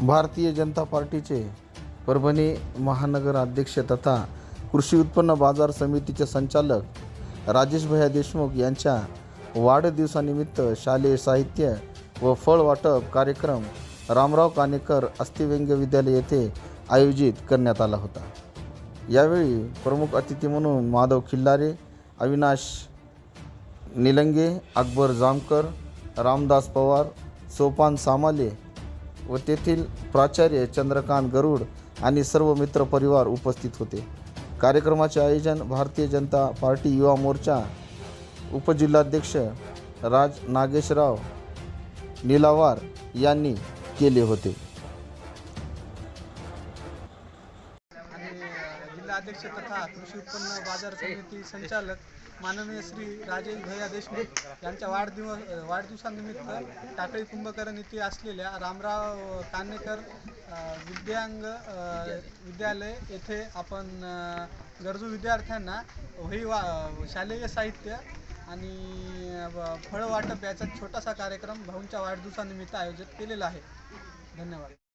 भारतीय जनता पार्टीचे परभणी महानगर अध्यक्ष तथा कृषी उत्पन्न बाजार समितीचे संचालक राजेश भैया देशमुख यांच्या वाढदिवसानिमित्त शालेय साहित्य व फळ वाटप कार्यक्रम रामराव कानेकर अस्थिव्यंग्य विद्यालय येथे आयोजित करण्यात आला होता. यावेळी प्रमुख अतिथी म्हणून माधव खिल्लारे अविनाश निलंगे अकबर जामकर रामदास पवार सोपान सामाले व तेथील प्राचार्य चंद्रकांत गरुड आणि सर्व मित्रपरिवार उपस्थित होते. कार्यक्रमाचे आयोजन भारतीय जनता पार्टी युवा मोर्चा उपजिल्हाध्यक्ष राज नागेशराव निलावार यांनी केले होते. परिषदेतले अध्यक्ष तथा कृषी उत्पन्न बाजार समिती संचालक माननीय श्री राजेश भैया देशमुख यांच्या वाढदिवस वाढदिवसानिमित्त टाकळी कुंभकर्ण येथे असलेल्या रामराव कान्हेकर विद्यांग विद्यालय येथे आपण गरजू विद्यार्थ्यांना वही वा शालेय साहित्य आणि अ, फळं वाटप याचा छोटासा कार्यक्रम भाऊंच्या वाढदिवसानिमित्त आयोजित केलेला आहे. धन्यवाद.